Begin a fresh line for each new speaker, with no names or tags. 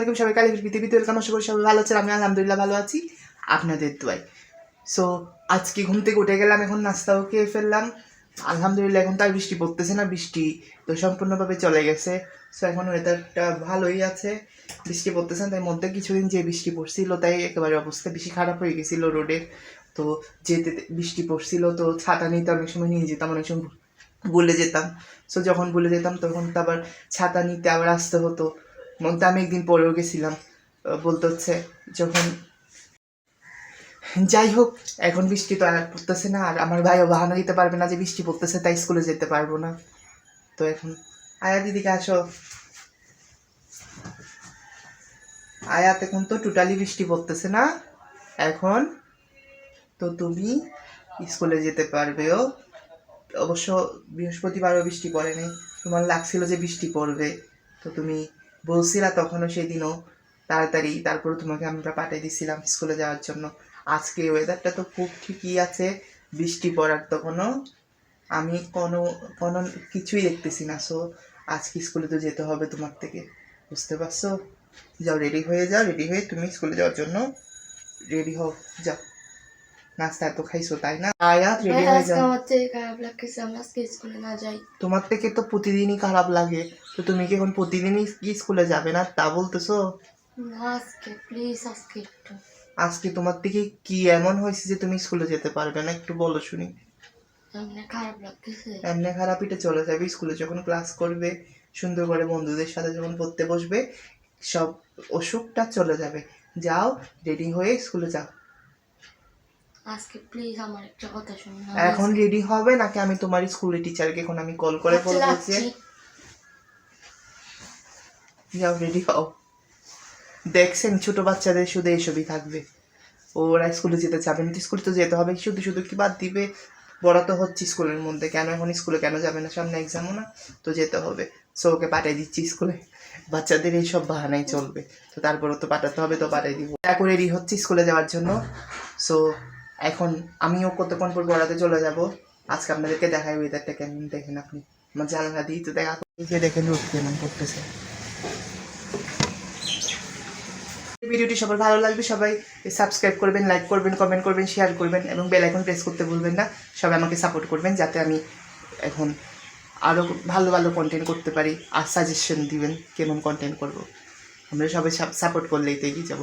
আলাইকুম সবাই কালী পৃথিবীতে ওয়েলকাম আশা করি সবাই ভালো আছেন আমি আলহামদুলিল্লাহ ভালো আছি আপনাদের দোয়াই সো আজকে ঘুম থেকে উঠে গেলাম, এখন নাস্তাও খেয়ে ফেললাম। আলহামদুলিল্লাহ, এখন তার বৃষ্টি পড়তেছে না, বৃষ্টি তো সম্পূর্ণভাবে চলে গেছে। সো এখন ওয়েদারটা ভালোই আছে, বৃষ্টি পড়তেছে তাই মধ্যে কিছুদিন যে বৃষ্টি পড়ছিল তাই একেবারে অবস্থা বেশি খারাপ হয়ে গেছিল রোডের তো যেতে বৃষ্টি পড়ছিল, তো ছাতা নিতে অনেক সময় নিয়ে যেতাম, অনেক সময় ভুলে যেতাম। সো যখন ভুলে যেতাম, তখন তো আবার ছাতা নিতে আবার আসতে হতো। মধ্যে আমি একদিন পরেও গেছিলাম বলতে হচ্ছে যখন যাই হোক, এখন বৃষ্টি তো আর পড়তেছে না, আর আমার ভাইও বাহানা দিতে পারবে না যে বৃষ্টি পড়তেছে, তাই স্কুলে যেতে পারব না। তো এখন আয়া, দিদিকে আসো। আয়াত এখন তো টোটালি বৃষ্টি পড়তেছে না। এখন তো তুমি স্কুলে যেতে পারবেও। অবশ্য বৃহস্পতিবারও বৃষ্টি পড়েনি, তোমার লাগছিল যে বৃষ্টি পড়বে। তো তুমি বলছিলা তখনও সেদিনও তাড়াতাড়ি তারপরে তোমাকে আমরা পাঠিয়ে দিছিলাম স্কুলে যাওয়ার জন্য। আজকে ওয়েদারটা তো খুব ঠিকই আছে বৃষ্টি পড়ার তো কোনো আমি কোনো কোনো কিছুই দেখতেছি না। সো আজকে স্কুলে তো যেতে হবে তোমার থেকে বুঝতে পারছ? যাও রেডি হয়ে যাও রেডি হয়ে তুমি স্কুলে যাওয়ার জন্য রেডি হও যাও। নাস্তা এত খাইছো তাই না? আয়াত রেডি হয়ে
আজকে
যাও
আমার থেকে খারাপ লাগতেছে আমি আজকে স্কুলে না যাই।
তোমার থেকে তো প্রতিদিনই খারাপ লাগে। তো তুমি কি এখন প্রতিদিনই কি স্কুলে যাবে না তা বলতেছো?
না আজকে প্লিজ আজকে একটু।
আজকে তোমার থেকে কি এমন হয়েছে যে তুমি স্কুলে যেতে পারবে না? একটু বলো শুনি।
এমনি খারাপ লাগতেছে।
এমনি খারাপিটা চলে যাবে। স্কুলে যখন ক্লাস করবে সুন্দর করে বন্ধুদের সাথে যখন পড়তে বসবে সব অসুখটা চলে যাবে। যাও রেডি হয়ে স্কুলে যাও।
আজকে প্লিজ আমার একটা কথা শুনুন
এখন রেডি হবে নাকি আমি তোমার স্কুলের টিচারকে এখন আমি কল করে বলব যে যাও রেডি হও। দেখছেন, ছোট বাচ্চাদের শুধু এসবই থাকবে। ওরা স্কুলে যেতে চাবে না স্কুলে তো যেতে হবে। শুধু শুধু কি বাদ দিবে? বড় তো হচ্ছে স্কুলের মধ্যে। কেন এখন স্কুলে কেন যাবে না? সামনে এক্সামও না, তো যেতে হবে। সো ওকে পাঠিয়ে দিচ্ছি স্কুলে বাচ্চাদের এইসব বাহানাই চলবে। তো তারপরে তো পাঠাতে হবে, তো পাঠিয়ে দিব। এখন রেডি হচ্ছে স্কুলে যাওয়ার জন্য। সো এখন আমিও কতক্ষণ পর পড়াতে চলে যাব? আজকে আপনাদেরকে দেখাই ওয়েদারটা কেমন দেখেন আপনি? আমার জানালা দিই তো দেখা এই দেখেন রোদ কেমন করতেছে ভিডিওটি সবার ভালো লাগবে সবাই সাবস্ক্রাইব করবেন লাইক করবেন কমেন্ট করবেন শেয়ার করবেন এবং বেল আইকন প্রেস করতে ভুলবেন না। সবাই আমাকে সাপোর্ট করবেন যাতে আমি এখন আরও ভালো ভালো কন্টেন্ট করতে পারি। আর সাজেশন দিবেন কেমন কন্টেন্ট করব। আমরা সবাই সাপোর্ট করলেই তো এগিয়ে যাব।